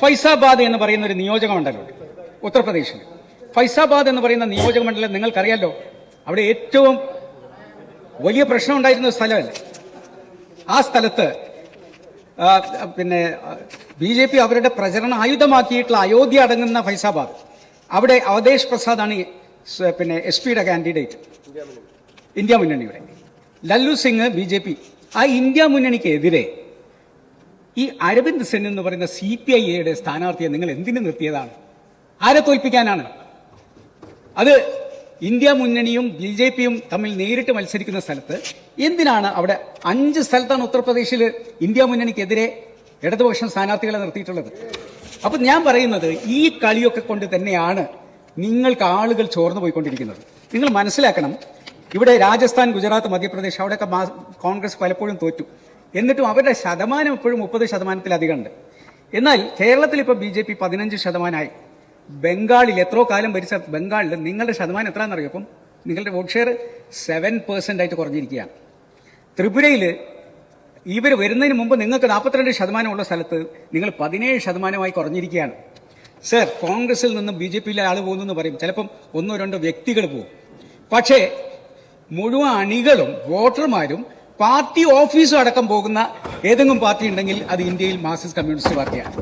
ഫൈസാബാദ് എന്ന് പറയുന്ന ഒരു നിയോജക മണ്ഡലമുണ്ട് ഉത്തർപ്രദേശിൽ. ഫൈസാബാദ് എന്ന് പറയുന്ന നിയോജക മണ്ഡലം നിങ്ങൾക്കറിയാലോ? അവിടെ ഏറ്റവും വലിയ പ്രശ്നം ഉണ്ടായിരുന്ന സ്ഥലമല്ല. ആ സ്ഥലത്ത് പിന്നെ ബി ജെ പി അവരുടെ പ്രചരണ ആയുധമാക്കിയിട്ടുള്ള അയോധ്യ അടങ്ങുന്ന ഫൈസാബാദ്. അവിടെ അവതേഷ് പ്രസാദാണ് പിന്നെ എസ് പിയുടെ കാൻഡിഡേറ്റ്. ഇന്ത്യ മുന്നണിയുടെ. Lallu Singh B J P. ആ ഇന്ത്യ മുന്നണിക്കെതിരെ ഈ അരവിന്ദ് സെൻ എന്ന് പറയുന്ന സി പി ഐ എയുടെ സ്ഥാനാർത്ഥിയെ നിങ്ങൾ എന്തിനു നിർത്തിയതാണ്? ആരെ തോൽപ്പിക്കാനാണ്? അത് ഇന്ത്യ മുന്നണിയും ബി ജെ പിയും തമ്മിൽ നേരിട്ട് മത്സരിക്കുന്ന സ്ഥലത്ത് എന്തിനാണ് അവിടെ അഞ്ച് സ്ഥലത്താണ് ഉത്തർപ്രദേശിൽ ഇന്ത്യ മുന്നണിക്കെതിരെ ഇടതുപക്ഷം സ്ഥാനാർത്ഥികളെ നിർത്തിയിട്ടുള്ളത്? അപ്പൊ ഞാൻ പറയുന്നത് ഈ കളിയൊക്കെ കൊണ്ട് തന്നെയാണ് നിങ്ങൾക്ക് ആളുകൾ ചോർന്നു പോയിക്കൊണ്ടിരിക്കുന്നത്. നിങ്ങൾ മനസ്സിലാക്കണം ഇവിടെ രാജസ്ഥാൻ ഗുജറാത്ത് മധ്യപ്രദേശ് അവിടെയൊക്കെ കോൺഗ്രസ് പലപ്പോഴും തോറ്റു. എന്നിട്ടും അവരുടെ ശതമാനം ഇപ്പോഴും മുപ്പത് ശതമാനത്തിലധികം ഉണ്ട് എന്നാൽ കേരളത്തിൽ ഇപ്പോൾ ബി ജെ പി പതിനഞ്ച് ശതമാനമായി. ബംഗാളിൽ എത്രയോ കാലം ഭരിച്ച ബംഗാളിൽ നിങ്ങളുടെ ശതമാനം എത്രയാണെന്നറിയോ? അപ്പം നിങ്ങളുടെ വോട്ട് ഷെയർ സെവൻ പെർസെന്റ് ആയിട്ട് കുറഞ്ഞിരിക്കുകയാണ്. ത്രിപുരയിൽ ഇവർ വരുന്നതിന് മുമ്പ് നിങ്ങൾക്ക് നാൽപ്പത്തിരണ്ട് ശതമാനമുള്ള സ്ഥലത്ത് നിങ്ങൾ പതിനേഴ് ശതമാനമായി കുറഞ്ഞിരിക്കുകയാണ്. സർ കോൺഗ്രസിൽ നിന്നും ബി ജെ പിയിലെ ആൾ പോകുന്നു പറയും. ചിലപ്പം ഒന്നോ രണ്ടോ വ്യക്തികൾ പോകും. പക്ഷേ മുഴുവൻ അണികളും വോട്ടർമാരും പാർട്ടി ഓഫീസും അടക്കം പോകുന്ന ഏതെങ്കിലും പാർട്ടി ഉണ്ടെങ്കിൽ അത് ഇന്ത്യയിൽ മാർക്സിസ്റ്റ് കമ്മ്യൂണിസ്റ്റ് പാർട്ടിയാണ്.